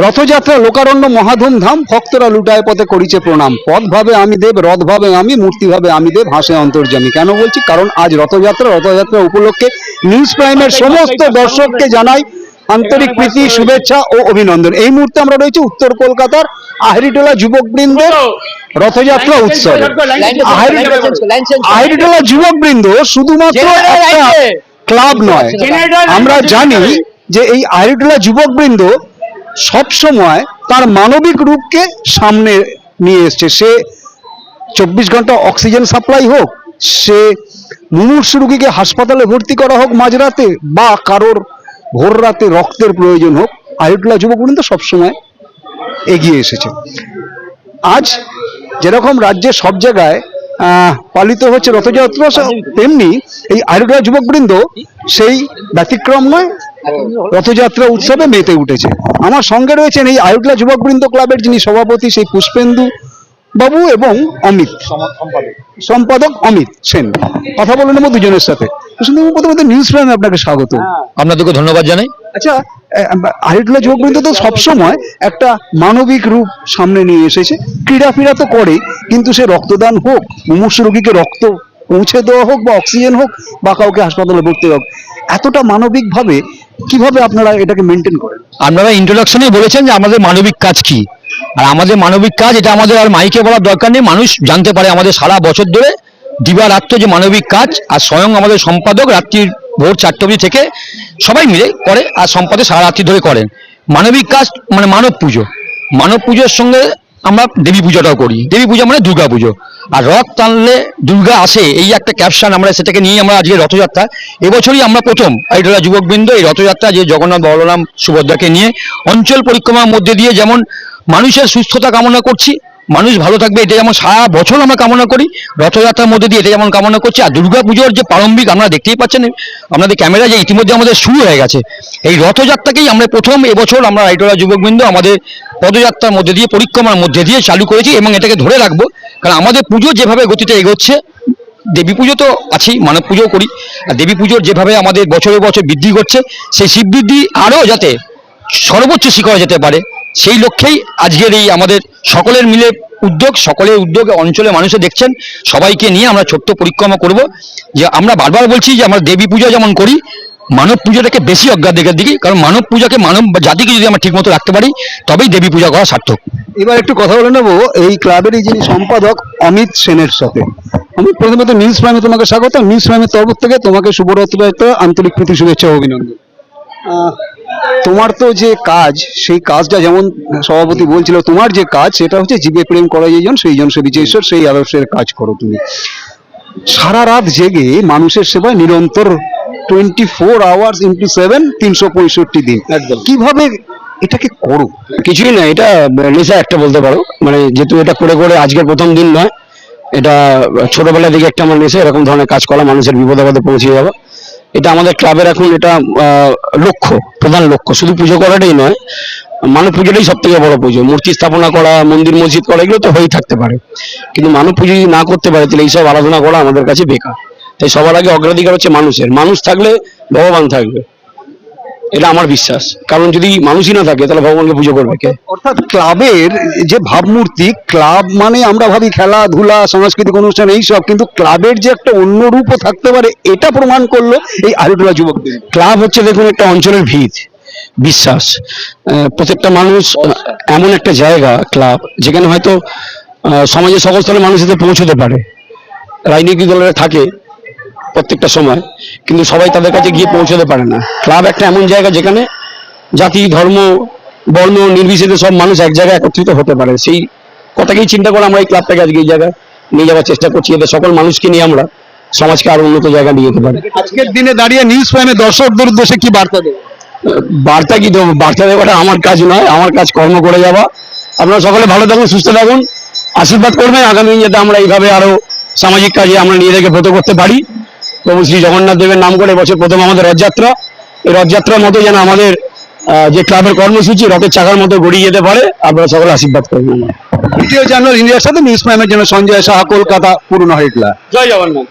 রথযাত্রা লোকারণ্য মহাধুম ধাম ভক্তরা লুটায় পথে করিছে প্রণাম। পথ ভাবে আমি দেব রথ ভাবে আমি মূর্তি ভাবে আমি দেব হাসে অন্তর্জামী কেন বলছি? কারণ আজ রথযাত্রা রথযাত্রা উপলক্ষে নিউজ প্রাইমের সমস্ত দর্শককে জানাই আন্তরিক প্রীতি শুভেচ্ছা ও অভিনন্দন। এই মুহূর্তে আমরা রয়েছে উত্তর কলকাতার আহরিটোলা যুবক বৃন্দের রথযাত্রা উৎসব। আহরিটোলা যুবক বৃন্দ শুধুমাত্র একটা ক্লাব নয়। আমরা জানি যে এই আহরিটোলা যুবক বৃন্দ সব সময় তার মানবিক রূপকে সামনে নিয়ে এসছে। সে চব্বিশ ঘণ্টা অক্সিজেন সাপ্লাই হোক, সে মুমূর্ষু রুগীকে হাসপাতালে ভর্তি করা হোক মাঝরাতে বা কারোর ভোর রাতে রক্তের প্রয়োজন হোক আহরিটোলা যুবক বৃন্দ সবসময় এগিয়ে এসেছে। আজ যেরকম রাজ্যের সব জায়গায় পালিত হচ্ছে রথযাত্রা তেমনি এই আয়ুর্বেদ যুবকবৃন্দ সেই ব্যতিক্রম নয় রথযাত্রা উৎসবে মেতে উঠেছে। আমার সঙ্গে রয়েছেন এই আয়ুর্বেদ যুবকবৃন্দ ক্লাবের যিনি সভাপতি সেই পুষ্পেন্দু বাবু এবং অমিত। সম্পাদক অমিত সেন। কথা বলে নেব দুজনের সাথে। পুষ্পেন্দু প্রথমত নিউজ প্রাইমে আপনাকে স্বাগত। আপনাদেরকে ধন্যবাদ জানাই। আচ্ছা আহিটুলা যুবকবৃন্দ তো সবসময় একটা মানবিক রূপ সামনে নিয়ে এসেছে। ক্রীড়া ফিরা তো করে কিন্তু সে রক্তদান হোক মুমূর্ষু রোগীকে রক্ত পৌঁছে দেওয়া হোক বা অক্সিজেন হোক বা কাউকে হাসপাতালে ভর্তি হোক, এতটা মানবিকভাবে কীভাবে আপনারা এটাকে মেনটেন করেন? আপনারা ইন্ট্রোডাকশনে বলেছেন যে আমাদের মানবিক কাজ কি। আর আমাদের মানবিক কাজ, এটা আমাদের আর মাইকে বলার দরকার নেই, মানুষ জানতে পারে আমাদের সারা বছর ধরে দিবারাত্র যে মানবিক কাজ, আর স্বয়ং আমাদের সম্পাদক রাত্রির ভোর চারটে অবধি থেকে সবাই মিলে করে, আর সম্পাদক সারা রাত্রি ধরে করেন। মানবিক কাজ মানে মানব পুজো। মানব পুজোর সঙ্গে আমরা দেবী পুজোটাও করি। দেবী পুজো মানে দুর্গা পুজো। আর রথ টানলে দুর্গা আসে, এই একটা ক্যাপশন আমরা সেটাকে নিয়ে আমরা আজকে রথযাত্রা। এবছরই আমরা প্রথম আইডোলা যুবকবৃন্দ, এই রথযাত্রা যে জগন্নাথ বলরাম সুভদ্রাকে নিয়ে অঞ্চল পরিক্রমার মধ্যে দিয়ে যেমন মানুষের সুস্থতা কামনা করছি মানুষ ভালো থাকবে, এটা যেমন সারা বছর আমরা কামনা করি, রথযাত্রার মধ্যে দিয়ে এটা যেমন কামনা করছি, আর দুর্গা পুজোর যে প্রারম্ভিক আমরা দেখতেই পাচ্ছেন, আপনাদের ক্যামেরা যে ইতিমধ্যে আমাদের শুরু হয়ে গেছে। এই রথযাত্রাকেই আমরা প্রথম এবছর আমরা রাইটরা যুবকবৃন্দ আমাদের পদযাত্রার মধ্যে দিয়ে, পরিক্রমার মধ্যে দিয়ে চালু করেছি এবং এটাকে ধরে রাখব। কারণ আমাদের পুজো যেভাবে গতিতে এগোচ্ছে, দেবী পুজো তো আছেই, মানব পুজো করি, আর দেবী পুজোর যেভাবে আমাদের বছরে বছর বৃদ্ধি করছে, সেই শিব বৃদ্ধি আরও যাতে সর্বোচ্চ শিখরে যেতে পারে সেই লক্ষ্যেই আজকের এই আমাদের সকলের মিলে উদ্যোগ, সকলের উদ্যোগে অঞ্চলে মানুষে দেখছেন, সবাইকে নিয়ে আমরা ছোট্ট পরিক্রমা করব। যে আমরা বারবার বলছি যে আমরা দেবী পূজা যেমন করি, মানব পূজাটাকে বেশি অগ্রাধিকার দিকে কারণ মানব পূজাকে মানব জাতিকে যদি আমরা ঠিকমতো রাখতে পারি, তবেই দেবী পূজা করা সার্থক। এবার একটু কথা বলে নেব, এই ক্লাবের যিনি সম্পাদক অমিত সেনের সাথে। অমিত প্রথমত নিউজ প্রাইমে তোমাকে স্বাগত নিউজ প্রাইমের তরফ থেকে তোমাকে শুভরথযাত্রা আন্তরিক প্রীতি, শুভেচ্ছা অভিনন্দন। তোমার তো যে কাজ সেই কাজটা যেমন সভাপতি বলছিল তোমার যে কাজ সেটা হচ্ছে জীবে প্রেম করা যেজন সেই জন সে বিজয়েশ্বর সেই আদর্শের কাজ করো তুমি। সারা রাত জেগে মানুষের সেবায় নিরন্তর twenty four hours into seven তিনশো পঁয়ষট্টি দিন। একদম। কীভাবে এটাকে করো? কিছুই না এটা নেশা একটা বলতে পারো। মানে যেহেতু এটা করে করে আজকের প্রথম দিন নয় এটা ছোটবেলা থেকে একটা আমার নেশা এরকম ধরনের কাজ করা মানুষের বিপদে আপদে পৌঁছে যাওয়া। এটা আমাদের ক্লাবের এখন এটা লক্ষ্য, প্রধান লক্ষ্য। শুধু পুজো করাটাই নয় মানব পুজোটাই সব থেকে বড় পুজো। মূর্তি স্থাপনা করা, মন্দির, মসজিদ করা, এগুলো তো হয়েই থাকতে পারে। কিন্তু মানব পুজো যদি না করতে পারে, তাহলে এইসব আরাধনা করা আমাদের কাছে বেকার। তাই সবার আগে অগ্রাধিকার হচ্ছে মানুষের। মানুষ থাকলে ভগবান থাকবে। এটা আমার বিশ্বাস। কারণ যদি মানুষই না থাকে তাহলে ভগবানকে পুজো করবে কে? অর্থাৎ ক্লাবের যে ভাবমূর্তি ক্লাব মানে আমরা ভাবি খেলাধুলা সাংস্কৃতিক অনুষ্ঠান এইসব কিন্তু ক্লাবের যে একটা অন্য রূপও থাকতে পারে এটা প্রমাণ করল এই আলুটোলা যুবকদের। ক্লাব হচ্ছে দেখুন একটা অঞ্চলের ভিত বিশ্বাস। প্রত্যেকটা মানুষ এমন একটা জায়গা ক্লাব যেখানে হয়তো সমাজের সকল স্তরের মানুষ এতে পৌঁছতে পারে। রাজনৈতিক দলেরা থাকে প্রত্যেকটা সময় কিন্তু সবাই তাদের কাছে গিয়ে পৌঁছতে পারে না। ক্লাব একটা এমন জায়গা যেখানে জাতি ধর্ম বর্ণ নির্বিশেষে সব মানুষ এক জায়গায় একত্রিত হতে পারে। সেই কথাকেই চিন্তা করে আমরা এই ক্লাবটাকে আজকে এই জায়গায় নিয়ে যাওয়ার চেষ্টা করছি এতে সকল মানুষকে নিয়ে আমরা সমাজকে আরও উন্নত জায়গা নিয়ে যেতে পারি। আজকের দিনে দাঁড়িয়ে নিউজ প্রাইমে দর্শকদের উদ্দেশ্যে কি বার্তা দেবে বার্তা কি দেবো? বার্তা দেওয়াটা আমার কাজ নয় আমার কাজ কর্ম করে যাওয়া। আপনারা সকলে ভালো থাকুন সুস্থ থাকুন। আশীর্বাদ করবেন। আগামী দিন যাতে আমরা এইভাবে আরও সামাজিক কাজে আমরা নিজেদেরকে ব্রত করতে পারি। প্রভু শ্রী জগন্নাথ দেবের নাম করে বছর প্রথম আমাদের রথযাত্রা। এই রথযাত্রার মতো যেন আমাদের আহ, যে ক্লাবের কর্মসূচি রথের চাকার মতো গড়িয়ে যেতে পারে আপনারা সকলে আশীর্বাদ করবেন ভিডিও চ্যানেল ইন্ডিয়ার সাথে নিউজ প্রাইমের জন্য সঞ্জয় সাহা কলকাতা পুরনো হেটলা জয় জগন্নাথ।